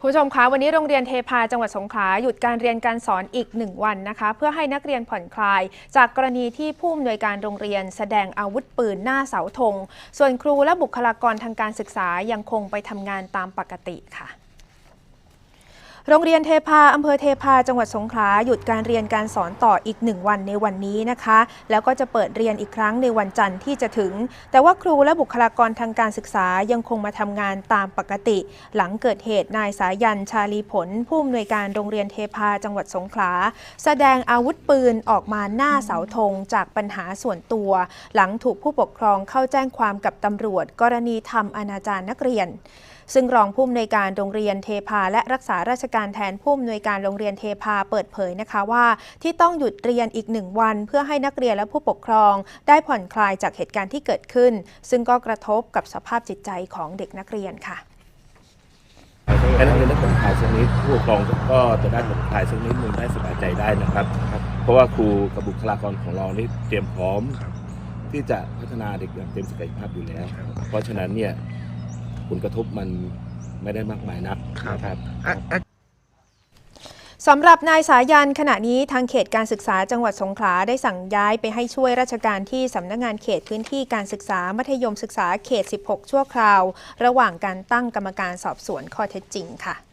คุณผู้ชมคะวันนี้โรงเรียนเทพาจังหวัดสงขลาหยุดการเรียนการสอนอีกหนึ่งวันนะคะ เพื่อให้นักเรียนผ่อนคลาย จากกรณีที่ผู้อำนวยการโรงเรียน แสดงอาวุธปืนหน้าเสาธงส่วนครูและบุคลากรทางการศึกษายังคงไปทำงานตามปกติค่ะ โรงเรียนเทพาอำเภอเทพาจังหวัดสงขลาหยุดการเรียนการสอนต่ออีกหนึ่งวันในวันนี้นะคะ แล้วก็จะเปิดเรียนอีกครั้งในวันจันทร์ที่จะถึง แต่ว่าครูและบุคลากรทางการศึกษายังคงมาทำงานตามปกติ หลังเกิดเหตุนายสายันชาลีผล ผู้อำนวยการโรงเรียนเทพาจังหวัดสงขลาแสดงอาวุธปืนออกมาหน้าเสาธงจากปัญหาส่วนตัว หลังถูกผู้ปกครองเข้าแจ้งความกับตำรวจ กรณีทำอนาจารนักเรียน ซึ่งรองผู้อำนวยการโรงเรียนเทพาและรักษาราชการแทนผู้อำนวยการโรงเรียนเทพาเปิดเผยนะคะว่า ที่ต้องหยุดเรียนอีกหนึ่งวัน เพื่อให้นักเรียนและผู้ปกครอง ได้ผ่อนคลายจากเหตุการณ์ที่เกิดขึ้น ซึ่งก็กระทบกับสภาพจิตใจของเด็กนักเรียนค่ะให้นักเรียนได้ผ่อนคลายสักนิดผู้ปกครองก็จะได้ผ่อนคลายสักนิดหนึ่งได้สบายใจได้นะครับ เพราะว่าครูกับบุคลากรของเรานี่เตรียมพร้อมที่จะพัฒนาเด็กอย่างเต็มศักยภาพอยู่แล้ว เพราะฉะนั้นเนี่ย ผลกระทบมันไม่ได้มากมายนักนะครับ สำหรับนายสายันขณะนี้ทางเขตการศึกษาจังหวัดสงขลาได้สั่งย้ายไปให้ช่วยราชการที่สำนักงานเขตพื้นที่การศึกษามัธยมศึกษาเขต 16 ชั่วคราว ระหว่างการตั้งกรรมการสอบสวนข้อเท็จจริงค่ะ